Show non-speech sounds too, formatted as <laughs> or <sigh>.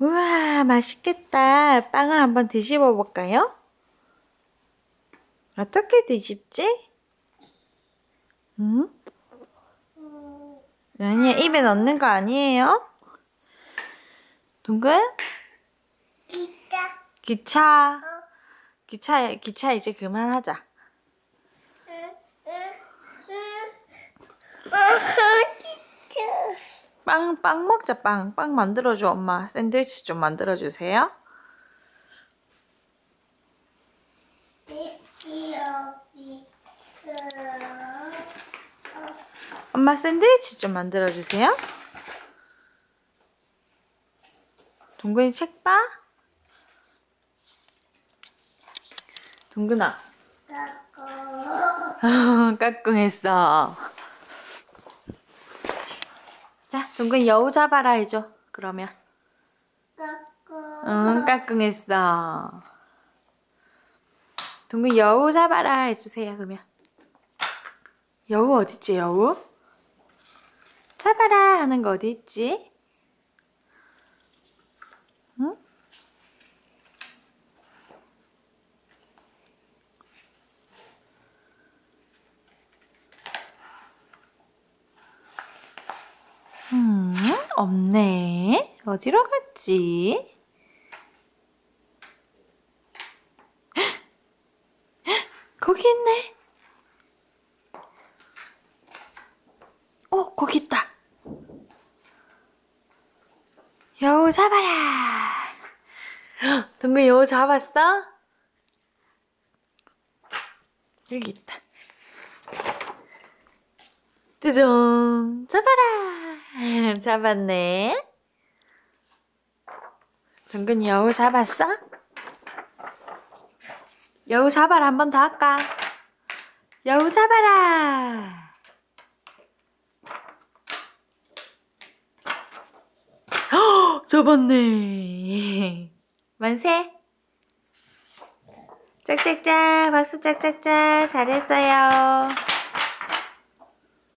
우와, 맛있겠다. 빵을 한번 뒤집어 볼까요? 어떻게 뒤집지? 응? 아니야, 입에 넣는 거 아니에요? 둥근? 진짜. 기차. 기차, 기차 이제 그만하자. 빵, 빵 먹자, 빵. 빵 만들어줘, 엄마. 샌드위치 좀 만들어주세요. 엄마 샌드위치 좀 만들어주세요. 동근이 책 봐? 동근아. 까꿍했어. <laughs> 자, 동근이 여우 잡아라 해줘. 그러면. 응, 까꿍했어. 동근 여우 잡아라 해주세요, 그러면. 여우 어딨지, 여우? 잡아라 하는 거 어디 있지? 응? 음, 없네. 어디로 갔지? <gasps> 거기 있네. 어, 거기 있다. 여우 잡아라. <gasps> 동근 여우 잡았어? 여기 있다. 짜잔! 잡아라! <laughs> 잡았네. 동근 여우 잡았어? 여우 잡아라 한 번 더 할까? 여우 잡아라! <gasps> 헉, 잡았네. <laughs> 만세. 짝짝짝, 박수 짝짝짝, 잘했어요.